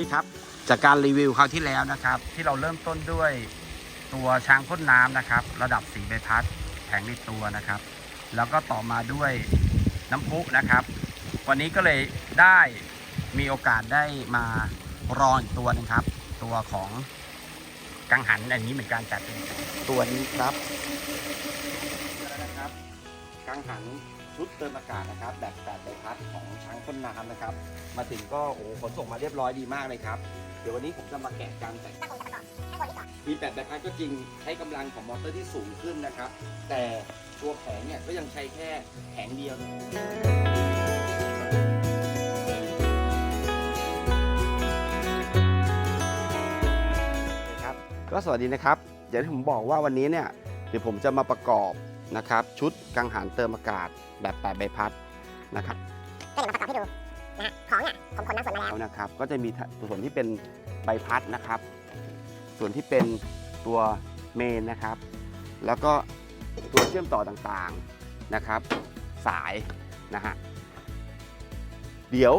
นี่ครับจากการรีวิวคราวที่แล้วนะครับ ที่เราเริ่มต้นด้วยตัวช้างพ่นน้ำนะครับ ระดับสีใบพัดแผงในตัวนะครับ แล้วก็ต่อมาด้วยน้ำพุนะครับ วันนี้ก็เลยได้มีโอกาสได้มาลองอีกตัวหนึงครับ ตัวของกังหันอันนี้เหมือนกันแต่เป็นตัวนี้ครับกังหัน ชุดเติมอากาศนะครับ แบบแปดใบพัดของช้างพ่นน้ำนะครับ มาถึงก็โอ้โหขนส่งมาเรียบร้อยดีมากเลยครับ เดี๋ยววันนี้ผมจะมาแกะกันแต่มีแปดใบพัดก็จริงใช้กำลังของมอเตอร์ที่สูงขึ้นนะครับ แต่ตัวแผงเนี่ยก็ยังใช้แค่แผงเดียวครับก็สวัสดีนะครับอย่างที่ผมบอกว่าวันนี้เนี่ยเดี๋ยวผมจะมาประกอบ นะครับ ชุดกังหันเติมอากาศแบบแปดใบพัดนะครับก็เดี๋ยวมาประกอบให้ดูนะฮะของอะผมขนน้ำฝนมาแล้วแล้วนะครับ ก็จะมีส่วนที่เป็นใบพัดนะครับ ส่วนที่เป็นตัวเมนนะครับ แล้วก็ตัวเชื่อมต่อต่างๆนะครับ สายนะฮะเดี๋ยว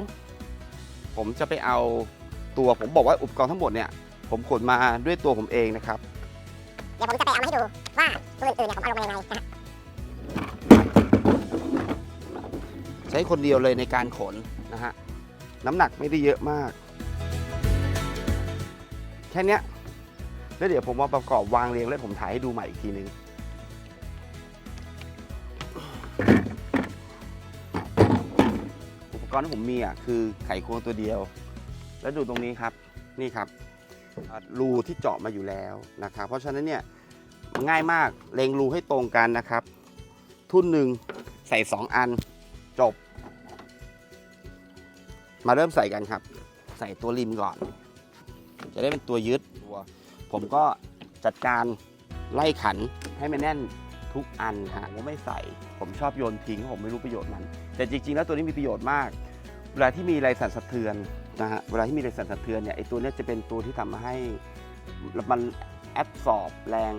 ผมจะไปเอาตัวผมบอกว่าอุปกรณ์ทั้งหมดเนี่ย ผมขนมาด้วยตัวผมเองนะครับ เดี๋ยวผมจะไปเอามาให้ดูว่าตัวอื่นๆเนี่ยผมเอาลงมายังไงนะ ใช้คนเดียวเลยในการขนนะฮะน้ำหนักไม่ได้เยอะมาก แค่นี้แล้วเดี๋ยวผมมาประกอบวางเรียงแล้วผมถ่ายให้ดูใหม่อีกทีนึงอุปกรณ์ที่ผมมีอะคือไขควงตัวเดียว แล้วดูตรงนี้ครับนี่ครับรูที่เจาะมาอยู่แล้วนะครับ เพราะฉะนั้นเนี่ยง่ายมากเล็งรูให้ตรงกันนะครับ ทุ่นหนึ่งใส่ 2 อัน จบ มาเริ่มใส่กันครับ ใส่ตัวริมก่อน จะได้เป็นตัวยึดตัวผมก็จัดการไล่ขันให้มันแน่นทุกอันฮะผมไม่ใส่ ผมชอบโยนทิ้งผมไม่รู้ประโยชน์มัน แต่จริง ๆ แล้วตัวนี้มีประโยชน์มาก เวลาที่มีแรงสั่นสะเทือนนะฮะเวลาที่มีแรงสั่นสะเทือนเนี่ยไอตัวนี้จะเป็นตัวที่ทำให้มันแอบสอบแรง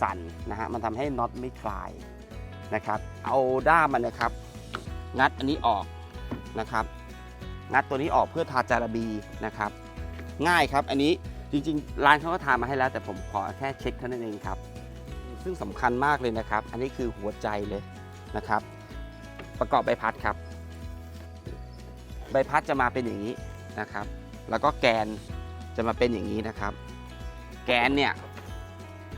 สั่นนะฮะมันทำให้น็อตไม่คลายนะครับ เอาด้ามมันนะครับ งัดอันนี้ออกนะครับ งัดตัวนี้ออกเพื่อทาจาระบีนะครับ ง่ายครับ อันนี้จริงๆ ร้านเขาก็ทามาให้แล้ว แต่ผมขอแค่เช็คเท่านั้นเองครับ ซึ่งสำคัญมากเลยนะครับ อันนี้คือหัวใจเลยนะครับ ประกอบใบพัดครับ ใบพัดจะมาเป็นอย่างนี้นะครับ แล้วก็แกนจะมาเป็นอย่างนี้นะครับ แกนเนี่ย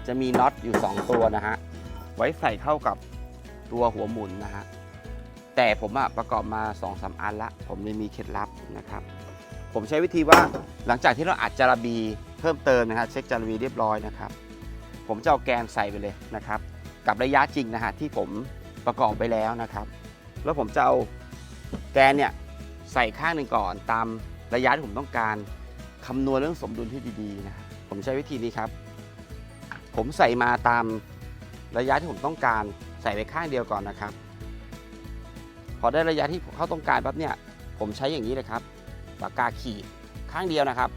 จะมีน็อตอยู่ 2 ตัวนะฮะ ไว้ใส่เข้ากับตัวหัวหมุนนะฮะ แต่ผมอะประกอบมา2อสอันละ ผมเลยมีเคล็ดลับนะครับ ผมใช้วิธีว่าหลังจากที่เราอัดจาระบีเพิ่มเติมนะฮะเช็คจาระบีเรียบร้อยนะครับ ผมจะเอาแกนใส่ไปเลยนะครับ กับระยะจริงนะฮะที่ผมประกอบไปแล้วนะครับ แล้วผมจะเอาแกนเนี่ยใส่ข้างหนึ่งก่อนตามระยะที่ผมต้องการคำนวณเรื่องสมดุลที่ดีๆนะครับผมใช้วิธีนี้ครับ ผมใส่มาตามระยะที่ผมต้องการใส่ไปข้างเดียวก่อนนะครับ พอได้ระยะที่เขาต้องการปั๊บเนี่ย ผมใช้อย่างนี้เลยครับ ปากกาขีดข้างเดียวนะครับ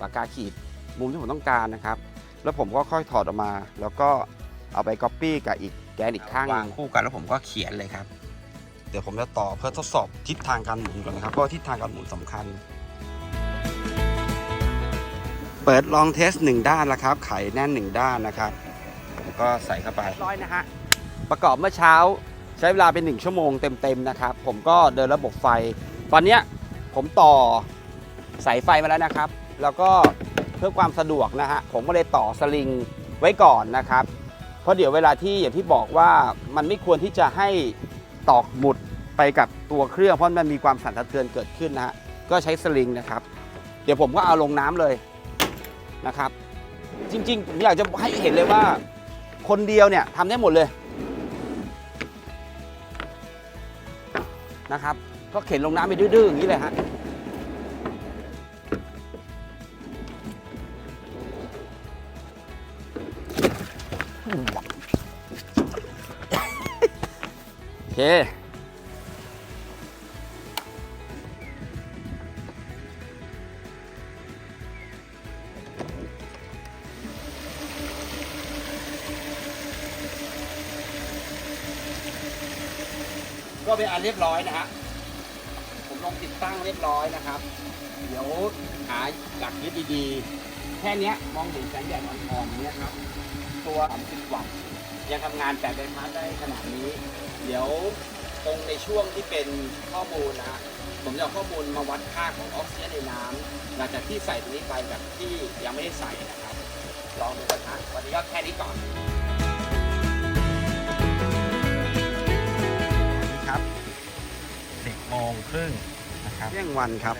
ปากกาขีดมุมที่ผมต้องการนะครับ แล้วผมก็ค่อยถอดออกมา แล้วก็เอาไปก๊อปปี้กับอีกแกนอีกข้างหนึงคู่กันแล้วผมก็เขียนเลยครับ เดี๋ยวผมจะต่อเพื่อทดสอบทิศทางการหมุนก่อนนะครับเพราะว่าทิศทางการหมุนสำคัญ เปิดลองเทสหนึ่งด้านแล้วครับ ไขแน่นหนึ่งด้านนะครับ ผมก็ใส่เข้าไปร้อยนะฮะประกอบเมื่อเช้า ใช้เวลาเป็น 1 ชั่วโมงเต็มๆนะครับ ผมก็เดินระบบไฟ ตอนนี้ผมต่อสายไฟมาแล้วนะครับ แล้วก็เพื่อความสะดวกนะฮะผมก็เลยต่อสลิงไว้ก่อนนะครับ เพราะเดี๋ยวเวลาที่อย่างที่บอกว่ามันไม่ควรที่จะให้ตอกหมุดไปกับตัวเครื่องเพราะมันมีความสั่นสะเทือนเกิดขึ้นนะฮะก็ใช้สลิงนะครับ เดี๋ยวผมก็เอาลงน้ำเลยนะครับ จริงๆผมอยากจะให้เห็นเลยว่า คนเดียวเนี่ยทำได้หมดเลย นะครับ ก็เข็นลงน้ำไปดื้อๆอย่างนี้เลยฮะโอเค ก็เป็นอันเรียบร้อยนะฮะผมลงติดตั้งเรียบร้อยนะครับ เดี๋ยวหาหลักยึดดีๆ แค่นี้มองเห็นแสงแดดอ่อนๆเนี้ยครับ ตัว30วัตต์ยังทำงานแต่ใบพัดได้ขนาดนี้ เดี๋ยวตรงในช่วงที่เป็นข้อมูลนะฮะผมจะเอาข้อมูลมาวัดค่าของออกซิเจนในน้ำหลังจากที่ใส่ตรงนี้ไปกับที่ยังไม่ได้ใส่นะครับ ลองดูกันนะวันนี้ก็แค่นี้ก่อน ครับสิบโมงครึ่งนะครับเที่ยงวันครับ